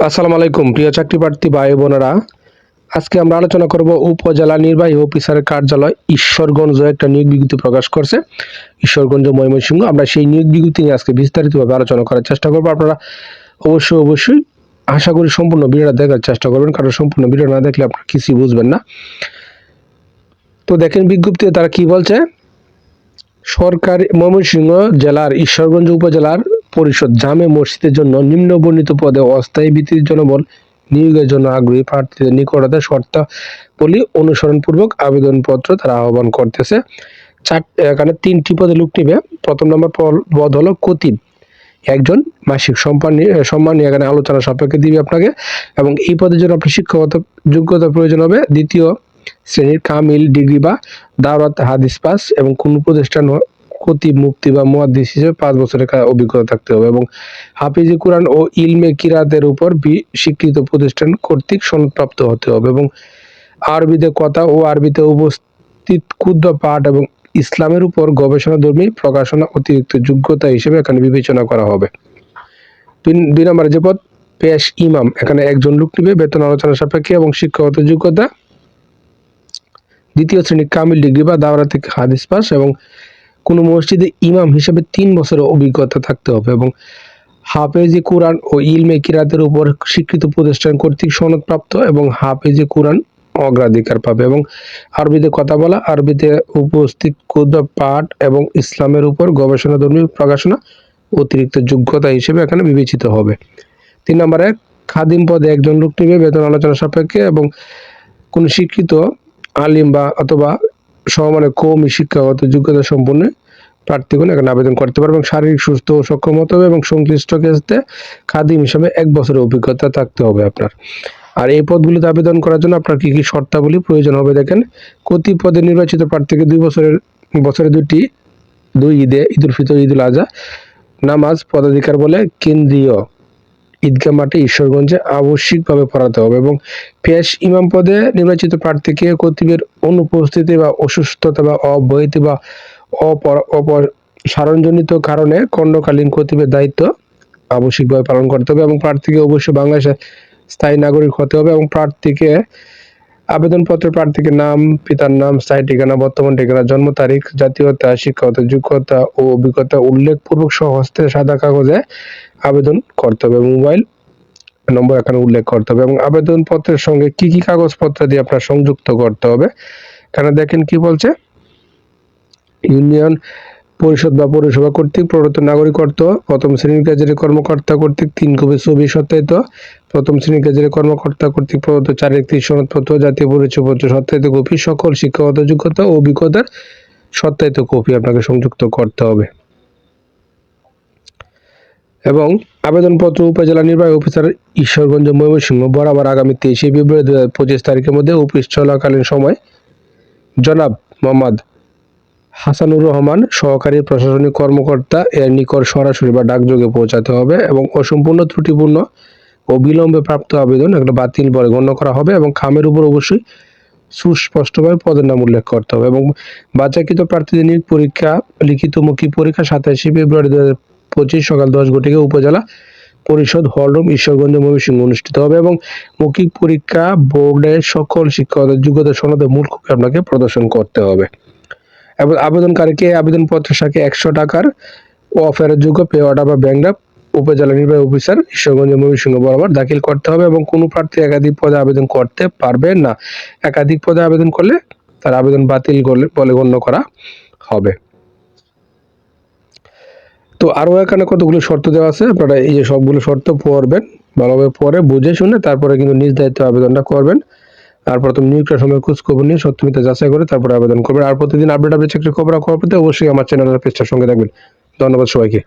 আসসালামু আলাইকুম, প্রিয় চাকরি প্রার্থী ভাই বোনেরা। আজকে আমরা আলোচনা করব উপজেলা নির্বাহী অফিসারের কার্যালয় ঈশ্বরগঞ্জ একটা নিয়োগ বিজ্ঞপ্তি প্রকাশ করছে। ঈশ্বরগঞ্জ ময়মনসিংহ, আমরা সেই নিয়োগ বিজ্ঞপ্তি নিয়ে আজকে বিস্তারিতভাবে আলোচনা করার চেষ্টা করব। আপনারা অবশ্যই অবশ্যই আশা করি সম্পূর্ণ ভিডিওটা দেখার চেষ্টা করবেন, কারণ সম্পূর্ণ ভিডিও না দেখলে আপনারা কিছুই বুঝবেন না। তো দেখেন বিজ্ঞপ্তিতে তারা কি বলছে? সরকারি ময়মনসিংহ জেলার, ঈশ্বরগঞ্জ উপজেলার পরিষদ জামে মসজিদের জন্য নিম্ন বর্ণিত পদে অস্থায়ী ভিত্তির জনবল নিয়োগের জন্য আগ্রহী প্রার্থীদের নিকটতে শর্তাবলী অনুসরণপূর্বক আবেদনপত্র তারা আহ্বান করতেছে। চার, এখানে তিনটি পদে লোক নিবে। প্রথম নম্বর পদ- হলো কতিব একজন মাসিক সম্মান নিয়ে, সম্মান এখানে আলোচনা সাপেক্ষে দিবে আপনাকে এবং এই পদের জন্য আপনার শিক্ষাগত যোগ্যতা প্রয়োজন হবে। দ্বিতীয় শ্রেণির কামিল ডিগ্রি বা দাওরাত হাদিস পাস এবং কোন প্রতিষ্ঠান খতিব মুফতি বা মুহাদ্দিস হিসেবে পাঁচ বছরের অভিজ্ঞতা থাকতে হবে এবং হাফিজি কোরআন ও ইলমে কিরাতের উপর স্বীকৃত প্রতিষ্ঠান কর্তৃক সনদপ্রাপ্ত হতে হবে এবং আরবিতে কথা ও আরবিতে উপস্থিত ক্ষুদ্র পাঠ এবং ইসলামের উপর গবেষণাধর্মী প্রকাশনা অতিরিক্ত যোগ্যতা হিসেবে এখানে বিবেচনা করা হবে। দুই নম্বরে যে পদ, পেশ ইমাম। এখানে একজন লোক নিবে, বেতন আলোচনা সাপেক্ষে এবং শিক্ষাগত যোগ্যতা। দ্বিতীয় শ্রেণি কামিল ডিগ্রি বা দাওরা থেকে হাদিস পাস এবং কোনো মসজিদে ইমাম হিসেবে তিন বছরের অভিজ্ঞতা থাকতে হবে এবং হাফেজি কোরআন ও ইলমে কিরাতের উপর স্বীকৃত প্রতিষ্ঠান কর্তৃক সনদপ্রাপ্ত এবং হাফেজি কোরআন অগ্রাধিকার পাবে এবং আরবিতে কথা বলা, আরবিতে উপস্থিত ক্ষুদ্র পাঠ এবং ইসলামের উপর গবেষণাধর্মী প্রকাশনা অতিরিক্ত যোগ্যতা হিসেবে এখানে বিবেচিত হবে। তিন নম্বরে খাদিম পদে একজন লোক নিবে বেতন আলোচনা সাপেক্ষে এবং কোন শিক্ষিত আলিম বা অথবা সমমানের কৌমি শিক্ষাগত যোগ্যতা সম্পন্ন প্রার্থীগণ এখানে আবেদন করতে পারবে এবং শারীরিক সুস্থ ও সক্ষম হতে হবে এবং সংশ্লিষ্ট ক্ষেত্রে খাদিম হিসাবে এক বছরের অভিজ্ঞতা থাকতে হবে আপনার। আর এই পদগুলিতে আবেদন করার জন্য আপনার কি কি শর্তাবলী প্রয়োজন হবে দেখেন কতি পদে নির্বাচিত প্রার্থীকে দুই বছরের, বছরে দুটি দুই ঈদে ঈদুল ফিতর, ঈদুল আজহা নামাজ পদাধিকার বলে কেন্দ্রীয় ঈদগাহ মাঠে ঈশ্বরগঞ্জে আবশ্যিকভাবে পড়াতে হবে এবং পেশ ইমাম পদে নির্বাচিত প্রার্থীকে কর্তৃপের অনুপস্থিতি বা অসুস্থতা বা অবহিতি বা অপসারণজনিত কারণে খণ্ডকালীন কর্তৃপের দায়িত্ব আবশ্যিকভাবে পালন করতে হবে এবং প্রার্থীকে অবশ্যই বাংলাদেশে স্থায়ী নাগরিক হতে হবে এবং প্রার্থীকে আবেদনপত্রের প্রার্থীকে নাম, পিতার নাম, স্থায়ী ঠিকানা, বর্তমান ঠিকানা, জন্ম তারিখ, জাতীয়তা, শিক্ষাগত যোগ্যতা ও অভিজ্ঞতা উল্লেখপূর্বক সহ হস্তে সাদা কাগজে আবেদন করতে হবে মোবাইল নম্বর এখানে উল্লেখ করতে হবে এবং আবেদনপত্রের সঙ্গে কি কি কাগজপত্র দিয়ে আপনার সংযুক্ত করতে হবে। এখানে দেখেন কি বলছে? ইউনিয়ন পরিষদ বা পৌরসভা কর্তৃক প্রদত্ত নাগরিকত্ব, প্রথম শ্রেণির কাজের কর্মকর্তা কর্তৃক তিন কপি ছবি সত্যায়িত প্রথম শ্রেণির কাজের কর্মকর্তা কর্তৃক প্রদত্ত চার একটি সনদপত্র জাতীয় পরিচয়পত্র সত্যায়িত কপি, সকল শিক্ষাগত যোগ্যতা ও অভিজ্ঞতার সত্যায়িত কপি আপনাকে সংযুক্ত করতে হবে। এবং আবেদনপত্র উপজেলা নির্বাহী অফিসার ঈশ্বরগঞ্জ ময়মনসিংহ, বরাবর আগামী তেইশে ফেব্রুয়ারি দু হাজার পঁচিশ তারিখের মধ্যে অফিস চলাকালীন সময় জনাব মোহাম্মদ হাসানুর রহমান সহকারী প্রশাসনিক কর্মকর্তা এর নিকট সরাসরি বা ডাকযোগে পৌঁছাতে হবে এবং অসম্পূর্ণ ত্রুটিপূর্ণ ও বিলম্বে প্রাপ্ত আবেদন একটা বাতিল বলে গণ্য করা হবে এবং খামের উপর অবশ্যই সুস্পষ্টভাবে পদের নাম উল্লেখ করতে হবে এবং বাছাইকৃত প্রার্থীদের নিয়োগ পরীক্ষা, লিখিত মৌখিক পরীক্ষা সাতাশে ফেব্রুয়ারি দু হাজার পঁচিশ সকাল দশ ঘটিকে উপজেলা পরিষদ হলরুম ঈশ্বরগঞ্জ ময়মনসিংহ অনুষ্ঠিত হবে এবং মৌখিক পরীক্ষা বোর্ডের সকল শিক্ষকতা যোগ্যতা সনদের মূল কপি আপনাকে প্রদর্শন করতে হবে। এবং আবেদনকারীকে আবেদনপত্রের সাথে একশো টাকার অফারের যোগ্য পে অর্ডার বা ব্যাংক উপজেলা নির্বাহী অফিসার ঈশ্বরগঞ্জ ময়মনসিংহ বরাবর দাখিল করতে হবে এবং কোনো প্রার্থী একাধিক পদে আবেদন করতে পারবে না। একাধিক পদে আবেদন করলে তার আবেদন বাতিল করলে বলে গণ্য করা হবে। তো আরও এখানে কতগুলো শর্ত দেওয়া আছে? আপনারা এই যে সবগুলো শর্ত পড়বেন, ভালোভাবে পরে বুঝে শুনে তারপরে কিন্তু নিজ দায়িত্বে আবেদনটা করবেন। আর প্রথম নিয়োগটার সময় খোঁজ খবর নিয়ে সত্যমিতা যাচাই করে তারপরে আবেদন করবেন। আর প্রতিদিন আপডেট আপডেট চাকরি খবর খবর পেতে অবশ্যই আমার চ্যানেলের পেজটার সঙ্গে থাকবেন। ধন্যবাদ সবাইকে।